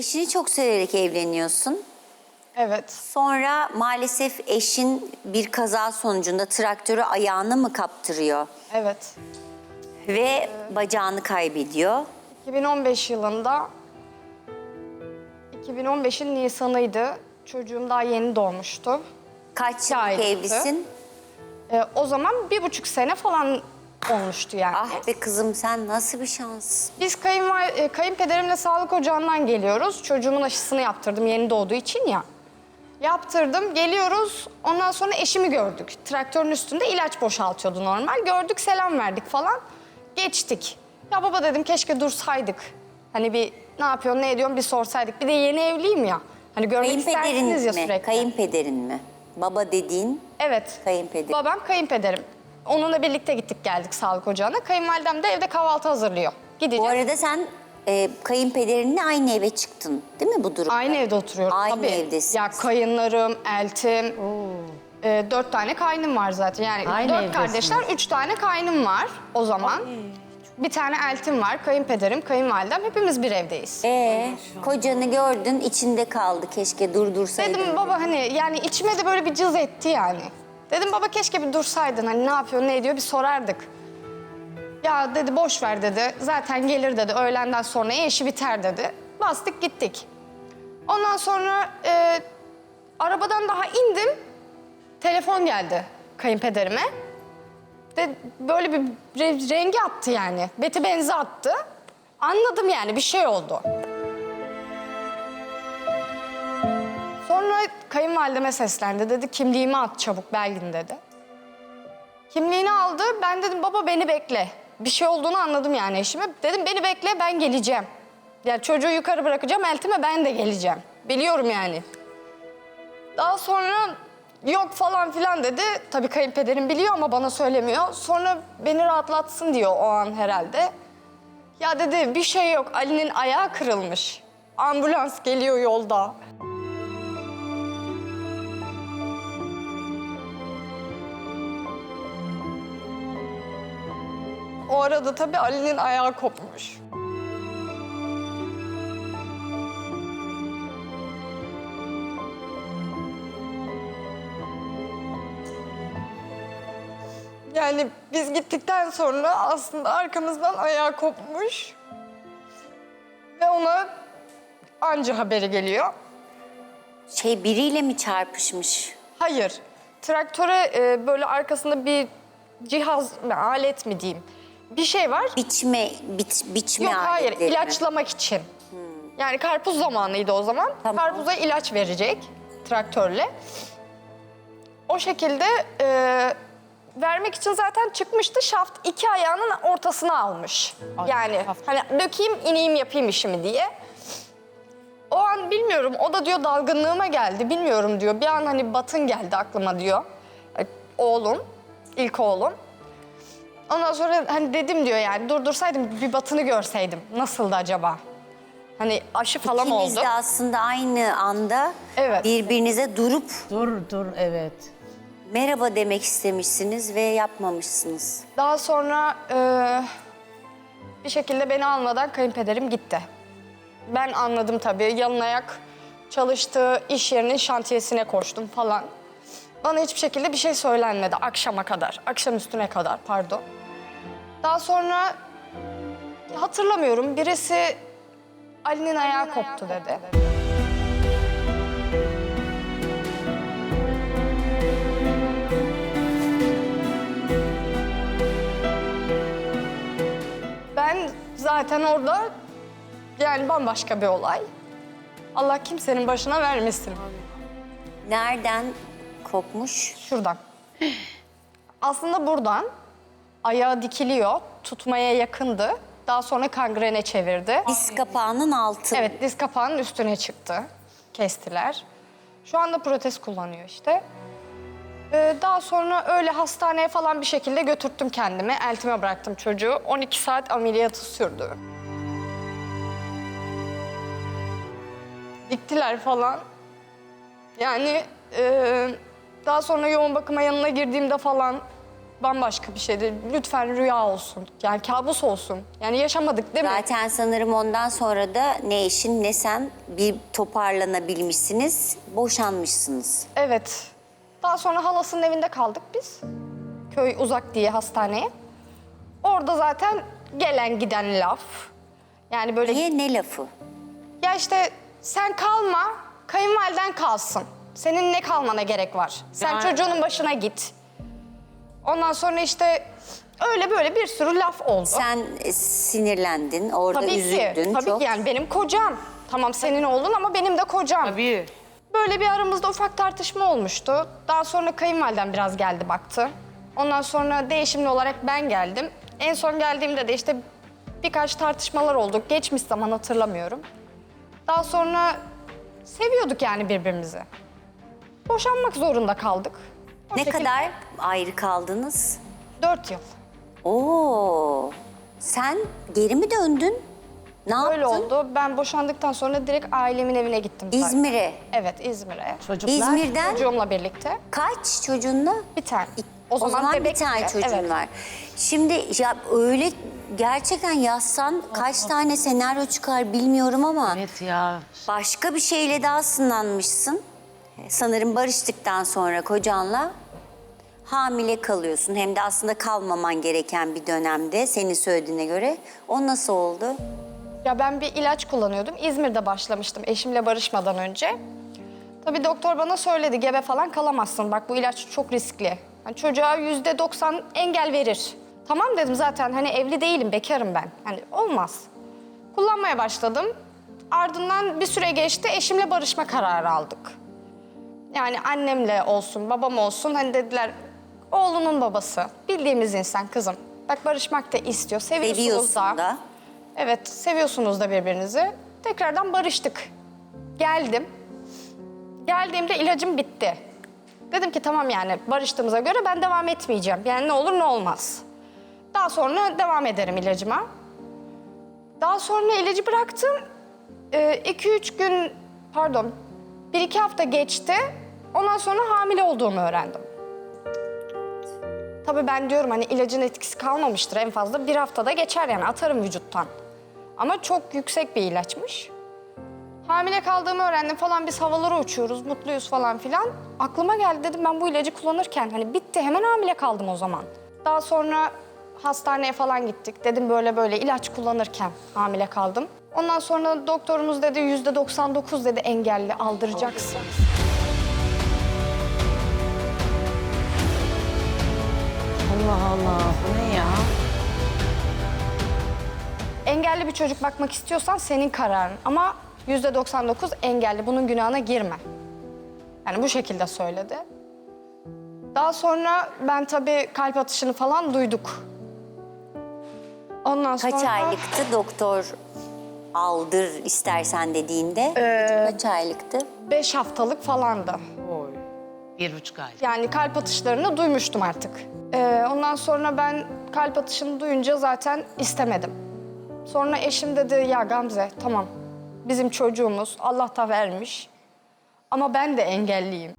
Eşini çok severek evleniyorsun. Evet. Sonra maalesef eşin bir kaza sonucunda traktörü ayağını mı kaptırıyor Evet. ve bacağını kaybediyor. 2015 yılında 2015'in Nisan'ıydı. Çocuğum daha yeni doğmuştu. Kaç yıllık aylıktı. evlisin? Ee, o zaman bir buçuk sene falan olmuştu yani. Ah be kızım sen nasıl bir şans. Biz kayınval e, kayınpederimle sağlık ocağından geliyoruz. Çocuğumun aşısını yaptırdım yeni doğduğu için ya. Yaptırdım, geliyoruz. Ondan sonra eşimi gördük. Traktörün üstünde ilaç boşaltıyordu normal. Gördük, selam verdik falan. Geçtik. Ya baba dedim keşke dursaydık. Hani bir ne yapıyorsun, ne ediyorsun bir sorsaydık. Bir de yeni evliyim ya. Hani görmek Kayınpederin istersiniz ya mi? sürekli. Kayınpederin mi? Baba dediğin Evet. Kayınpeder. Babam kayınpederim. Onunla birlikte gittik geldik sağlık ocağına. Kayınvalidem de evde kahvaltı hazırlıyor. Gideceğiz. Bu arada sen e, kayınpederinle aynı eve çıktın değil mi bu durumda? Aynı evde oturuyoruz Aynı tabii. evdesiniz. Ya kayınlarım, eltim, e, dört tane kaynım var zaten. Yani Aynı dört evdesiniz. kardeşler, üç tane kaynım var o zaman. Bir tane eltim var, kayınpederim, kayınvalidem. Hepimiz bir evdeyiz. Ee, kocanı gördün içinde kaldı keşke durdursaydın. Dedim baba hani yani içime de böyle bir cız etti yani. Dedim baba keşke bir dursaydın hani ne yapıyor ne ediyor bir sorardık. Ya dedi boş ver dedi. Zaten gelir dedi. Öğlenden sonra işi biter dedi. Bastık gittik. Ondan sonra e, arabadan daha indim. Telefon geldi kayınpederime. De böyle bir re- rengi attı yani. Beti benzi attı. Anladım yani bir şey oldu. Kayınvalideme seslendi. Dedi kimliğimi at çabuk Belgin dedi. Kimliğini aldı. Ben dedim baba beni bekle. Bir şey olduğunu anladım yani eşime. Dedim beni bekle ben geleceğim. Yani çocuğu yukarı bırakacağım eltime ben de geleceğim. Biliyorum yani. Daha sonra yok falan filan dedi. Tabii kayınpederim biliyor ama bana söylemiyor. Sonra beni rahatlatsın diyor o an herhalde. Ya dedi bir şey yok Ali'nin ayağı kırılmış. Ambulans geliyor yolda. O arada tabii Ali'nin ayağı kopmuş. Yani biz gittikten sonra aslında arkamızdan ayağı kopmuş. Ve ona anca haberi geliyor. Şey biriyle mi çarpışmış? Hayır. Traktöre e, böyle arkasında bir cihaz, alet mi diyeyim? Bir şey var. Biçme, bit, biçme Yok hayır, aletleri mi? ilaçlamak için. Yani karpuz zamanıydı o zaman. Tamam. Karpuza ilaç verecek traktörle. O şekilde e, vermek için zaten çıkmıştı. Şaft iki ayağının ortasına almış. yani hani dökeyim, ineyim, yapayım işimi diye. O an bilmiyorum, o da diyor dalgınlığıma geldi, bilmiyorum diyor. Bir an hani batın geldi aklıma diyor. E, Oğlum, ilk oğlum. Ondan sonra hani dedim diyor yani durdursaydım bir batını görseydim. Nasıldı acaba? Hani aşı falan İkiniz oldu. de aslında aynı anda Evet. birbirinize durup Dur dur evet. merhaba demek istemişsiniz ve yapmamışsınız. Daha sonra e, bir şekilde beni almadan kayınpederim gitti. Ben anladım tabii. Yalın ayak çalıştığı iş yerinin şantiyesine koştum falan. Bana hiçbir şekilde bir şey söylenmedi akşama kadar. Akşam üstüne kadar pardon. Daha sonra hatırlamıyorum birisi Ali'nin ayağı koptu dedi. Ben zaten orada yani bambaşka bir olay. Allah kimsenin başına vermesin. Nereden kopmuş? Şuradan. Aslında buradan ayağı dikiliyor, tutmaya yakındı. Daha sonra kangrene çevirdi. Diz kapağının altı. Evet, diz kapağının üstüne çıktı. Kestiler. Şu anda protez kullanıyor işte. Ee, daha sonra öyle hastaneye falan bir şekilde götürttüm kendimi. Eltime bıraktım çocuğu. 12 saat ameliyatı sürdü. Diktiler falan. Yani e, daha sonra yoğun bakıma yanına girdiğimde falan bambaşka bir şeydi. Lütfen rüya olsun. Yani kabus olsun. Yani yaşamadık değil mi? Zaten sanırım ondan sonra da ne eşin ne sen bir toparlanabilmişsiniz, boşanmışsınız. Evet. Daha sonra halasının evinde kaldık biz. Köy uzak diye hastaneye. Orada zaten gelen giden laf. Yani böyle Niye ne lafı? ya işte sen kalma, kayınvaliden kalsın. Senin ne kalmana gerek var? Sen Yani- çocuğunun başına git. Ondan sonra işte öyle böyle bir sürü laf oldu. Sen e, sinirlendin, orada tabii üzüldün ki, tabii çok. ki yani benim kocam. Tamam senin oğlun ama benim de kocam. Tabii. Böyle bir aramızda ufak tartışma olmuştu. Daha sonra kayınvalidem biraz geldi baktı. Ondan sonra değişimli olarak ben geldim. En son geldiğimde de işte birkaç tartışmalar oldu. Geçmiş zaman hatırlamıyorum. Daha sonra seviyorduk yani birbirimizi. Boşanmak zorunda kaldık. Ne kadar ayrı kaldınız? Dört yıl. Oo. Sen geri mi döndün? Ne Öyle yaptın? oldu. Ben boşandıktan sonra direkt ailemin evine gittim. zaten. İzmir'e. Evet İzmir'e. Çocuklar. İzmir'den Çocuğumla birlikte. kaç çocuğunla? Bir tane. O, zaman, bir tane çocuğun Evet. var. Şimdi ya öyle gerçekten yazsan kaç tane senaryo çıkar bilmiyorum ama Evet ya. başka bir şeyle daha sınanmışsın. Sanırım barıştıktan sonra kocanla hamile kalıyorsun. Hem de aslında kalmaman gereken bir dönemde senin söylediğine göre. O nasıl oldu? Ya ben bir ilaç kullanıyordum. İzmir'de başlamıştım eşimle barışmadan önce. Tabii doktor bana söyledi gebe falan kalamazsın. Bak bu ilaç çok riskli. Yani çocuğa yüzde doksan engel verir. Tamam dedim zaten hani evli değilim bekarım ben. Hani olmaz. Kullanmaya başladım. Ardından bir süre geçti eşimle barışma kararı aldık. Yani annemle olsun babam olsun hani dediler oğlunun babası bildiğimiz insan kızım. Bak barışmak da istiyor seviyorsunuz Seviyorsun da. Evet, seviyorsunuz da birbirinizi. Tekrardan barıştık. Geldim. Geldiğimde ilacım bitti. Dedim ki tamam yani barıştığımıza göre ben devam etmeyeceğim. Yani ne olur ne olmaz. Daha sonra devam ederim ilacıma. Daha sonra ilacı bıraktım. 2-3 gün, pardon, 1-2 hafta geçti. Ondan sonra hamile olduğumu öğrendim. Tabii ben diyorum hani ilacın etkisi kalmamıştır en fazla bir haftada geçer yani atarım vücuttan. Ama çok yüksek bir ilaçmış. Hamile kaldığımı öğrendim falan biz havalara uçuyoruz mutluyuz falan filan. Aklıma geldi dedim ben bu ilacı kullanırken hani bitti hemen hamile kaldım o zaman. Daha sonra hastaneye falan gittik dedim böyle böyle ilaç kullanırken hamile kaldım. Ondan sonra doktorumuz dedi yüzde 99 dedi engelli aldıracaksın. Allah Allah. Bu ne ya? Engelli bir çocuk bakmak istiyorsan senin kararın. Ama yüzde 99 engelli. Bunun günahına girme. Yani bu şekilde söyledi. Daha sonra ben tabii kalp atışını falan duyduk. Ondan sonra... Kaç aylıktı doktor aldır istersen dediğinde? Ee, Kaç aylıktı? Beş haftalık falandı. Oy. Bir buçuk ay. Yani kalp atışlarını duymuştum artık. Ee, ondan sonra ben kalp atışını duyunca zaten istemedim. Sonra eşim dedi ya Gamze tamam bizim çocuğumuz Allah da vermiş. Ama ben de engelliyim.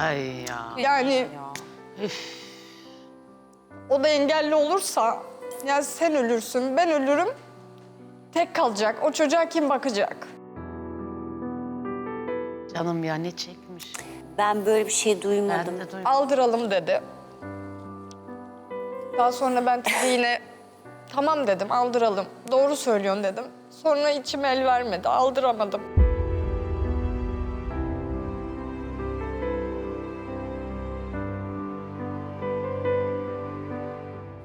Ay ya. Yani o da engelli olursa ya sen ölürsün ben ölürüm. Tek kalacak. O çocuğa kim bakacak? Canım ya ne çekmiş. Ben böyle bir şey Ben duymadım. de duydum. aldıralım dedi. Daha sonra ben tabii yine tamam dedim aldıralım. Doğru söylüyorsun dedim. Sonra içim el vermedi aldıramadım.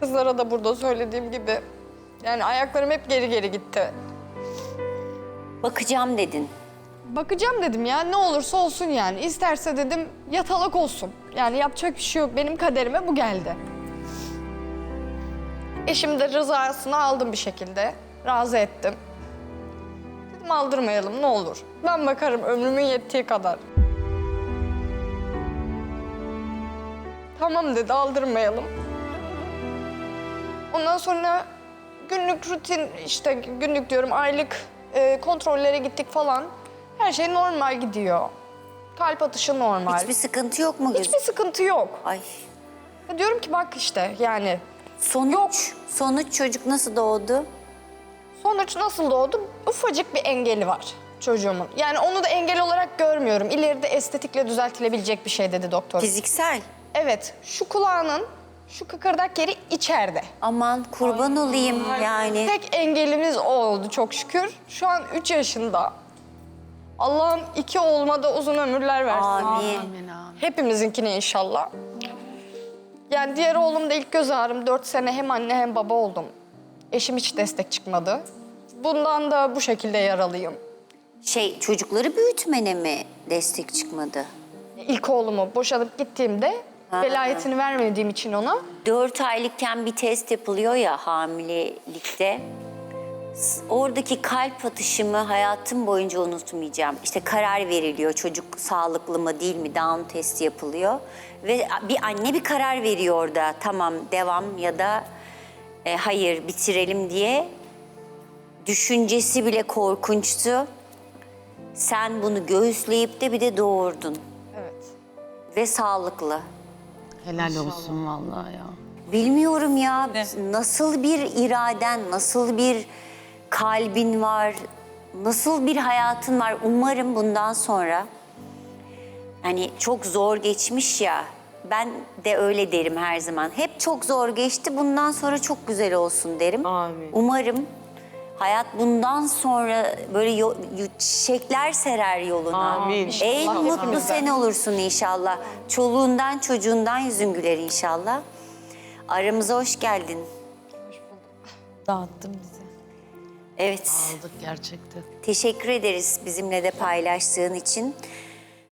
Kızlara da burada söylediğim gibi yani ayaklarım hep geri geri gitti. Bakacağım dedin. Bakacağım dedim ya ne olursa olsun yani. İsterse dedim yatalak olsun. Yani yapacak bir şey yok. Benim kaderime bu geldi. Eşim de rızasını aldım bir şekilde. Razı ettim. Dedim aldırmayalım ne olur. Ben bakarım ömrümün yettiği kadar. Tamam dedi aldırmayalım. Ondan sonra günlük rutin işte günlük diyorum aylık e, kontrollere gittik falan. Her şey normal gidiyor. Kalp atışı normal. Hiçbir sıkıntı yok mu? Hiçbir sıkıntı yok. Ay. Ya Diyorum ki bak işte yani Sonuç, sonuç çocuk nasıl doğdu? sonuç nasıl doğdu? Ufacık bir engeli var çocuğumun. Yani onu da engel olarak görmüyorum. İleride estetikle düzeltilebilecek bir şey dedi doktor. Fiziksel. Evet, şu kulağının şu kıkırdak yeri içeride. Aman kurban olayım yani. Tek engelimiz o oldu çok şükür. Şu an 3 yaşında. Allah'ım iki oğluma da uzun ömürler versin. Amin. Amin amin. Hepimizinkine inşallah. Yani diğer oğlum da ilk göz ağrım. 4 sene hem anne hem baba oldum. Eşim hiç destek çıkmadı. Bundan da bu şekilde yaralıyım. Şey çocukları büyütmene mi destek çıkmadı? İlk oğlumu boşanıp gittiğimde Ha. velayetini vermediğim için ona Dört aylıkken bir test yapılıyor ya hamilelikte. Oradaki kalp atışımı hayatım boyunca unutmayacağım. İşte karar veriliyor çocuk sağlıklı mı değil mi Down testi yapılıyor. Ve bir anne bir karar veriyor orada tamam devam ya da e, hayır bitirelim diye. Düşüncesi bile korkunçtu. Sen bunu göğüsleyip de bir de doğurdun evet. ve sağlıklı. Helal olsun vallahi ya. Bilmiyorum ya nasıl bir iraden, nasıl bir kalbin var, nasıl bir hayatın var. Umarım bundan sonra hani çok zor geçmiş ya. Ben de öyle derim her zaman. Hep çok zor geçti. Bundan sonra çok güzel olsun derim. Amin. Umarım hayat bundan sonra böyle yo- yo- çiçekler serer yoluna. Amin. En İnşallah mutlu hepimizden. sen olursun inşallah. Çoluğundan çocuğundan yüzün güler inşallah. Aramıza hoş geldin. Dağıttın bizi. Evet, Aldık gerçekten. teşekkür ederiz bizimle de paylaştığın için.